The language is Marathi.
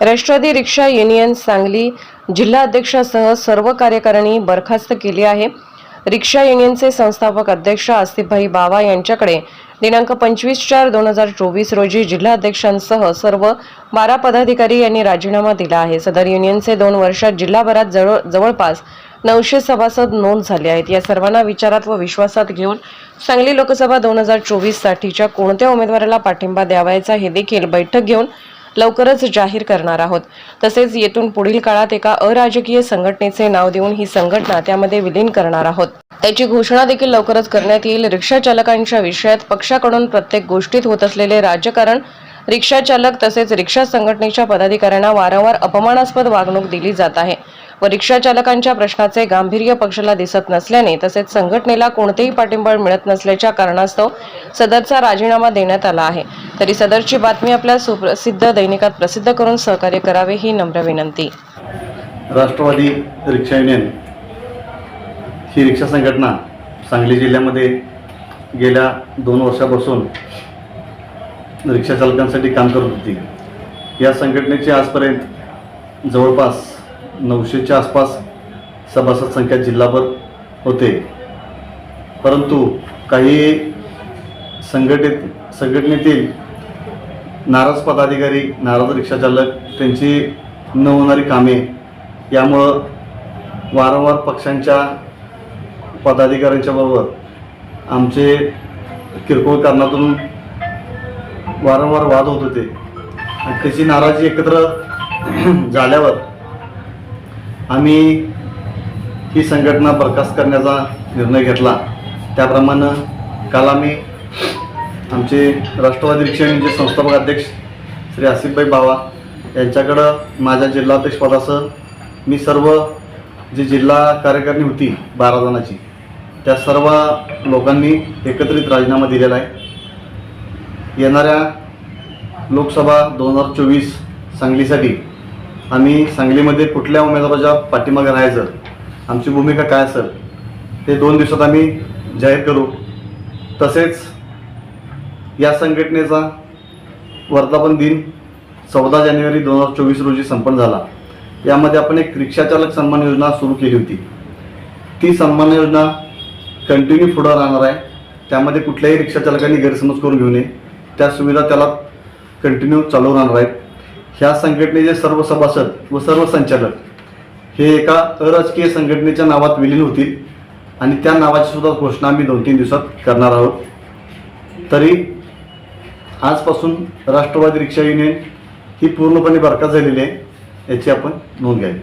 राष्ट्रवादी रिक्षा युनियन सांगली जिल्हा अध्यक्षासह सर्व कार्यकारिणी बरखास्त केली आहे. रिक्षा युनियनचे संस्थापक अध्यक्ष आसिफभाई बावा यांच्याकडे दिनांक पंचवीस चार दोन हजार चोवीस रोजी जिल्हा अध्यक्षांसह सर्व बारा पदाधिकारी यांनी राजीनामा दिला आहे. सदर युनियनचे दोन वर्षात जिल्हाभरात जवळ जवळपास नऊशे सभासद नोंद झाले आहेत. या सर्वांना विचारात व विश्वासात घेऊन सांगली लोकसभा दोन हजार चोवीससाठीच्या कोणत्या उमेदवाराला पाठिंबा द्यावायचा हे देखील बैठक घेऊन लवकरच जाहीर करणार आहोत. तसेच येथून पुढील काळात एका अराजकीय संघटनेचे नाव देऊन ही संघटना त्यामध्ये विलीन करणार आहोत. त्याची घोषणा देखील लवकरच करण्यात येईल. रिक्षा चालकांच्या विषयात पक्षाकडून प्रत्येक गोष्टीत होत असलेले राजकारण रिक्षा चालक तसेच रिक्षा संघटनेच्या पदाधिकाऱ्यांना वारंवार अपमानास्पद वागणूक दिली जात आहे. व रिक्षा चालकांच्या प्रश्नाचे गांभीर्य पक्षाला दिसत नसल्याने तसेच संघटनेला कोणतेही पाठिंबळ मिळत नसल्याच्या कारणास्तव सदरचा राजीनामा देण्यात आला आहे. तरी सदरची बातमी आपल्या सुप्रसिद्ध दैनिकात प्रसिद्ध करून सहकार्य करावे ही नम्र विनंती. राष्ट्रवादी रिक्षा युनियन ही रिक्षा संघटना सांगली जिल्ह्यामध्ये गेल्या दोन वर्षापासून रिक्षा चालकांसाठी काम करत होती. या संघटनेची आजपर्यंत जवळपास नऊशेच्या आसपास सभासद संख्या जिल्हाभर होते. परंतु काही संघटित संघटनेतील नाराज पदाधिकारी नाराज रिक्षाचालक त्यांची न होणारी कामे यामुळं वारंवार पक्षांच्या पदाधिकाऱ्यांच्या बरोबर आमचे किरकोळ कारणातून वारंवार वाद होत होते. आणि त्याची नाराजी एकत्र झाल्यावर आम्ही ही संघटना बरखास्त करण्याचा निर्णय घेतला. त्याप्रमाणे काल आम्ही आमचे राष्ट्रवादी रिक्षाचे संस्थापक अध्यक्ष श्री आसिफभाई बावा यांच्याकडं माझ्या जिल्हाध्यक्षपदासह मी सर्व जी जिल्हा कार्यकारिणी होती बारा जणांची त्या सर्व लोकांनी एकत्रित राजीनामा दिलेला आहे. येणाऱ्या लोकसभा दोन हजार चोवीस सांगलीसाठी आम्ही सांगलीमध्ये कुठल्या उमेदवाराच्या पाठीमागे राहायचं? आमची भूमिका काय असेल? ते दोन दिवसात आम्ही जाहीर करू. तसेच या संघटनेचा वर्धापन दिन चौदा जानेवारी दोन हजार चोवीस रोजी संपन्न झाला. यामध्ये आपण एक रिक्षाचालक सन्मान योजना सुरू केली होती. ती सन्मान योजना कंटिन्यू पुढं राहणार आहे. त्यामध्ये कुठल्याही रिक्षाचालकांनी गैरसमज करून घेऊ नये. त्या सुविधा त्याला कंटिन्यू चालू राहणार आहेत. ह्या संघटनेचे सर्व सभासद व सर्व संचालक हे एका अराजकीय संघटनेच्या नावात विलीन होतील आणि त्या नावाची सुद्धा घोषणा आम्ही दोन तीन दिवसात करणार आहोत. तरी आजपासून राष्ट्रवादी रिक्षा युनियन ही पूर्णपणे बरखास्त झालेली आहे याची आपण नोंद घ्यावी.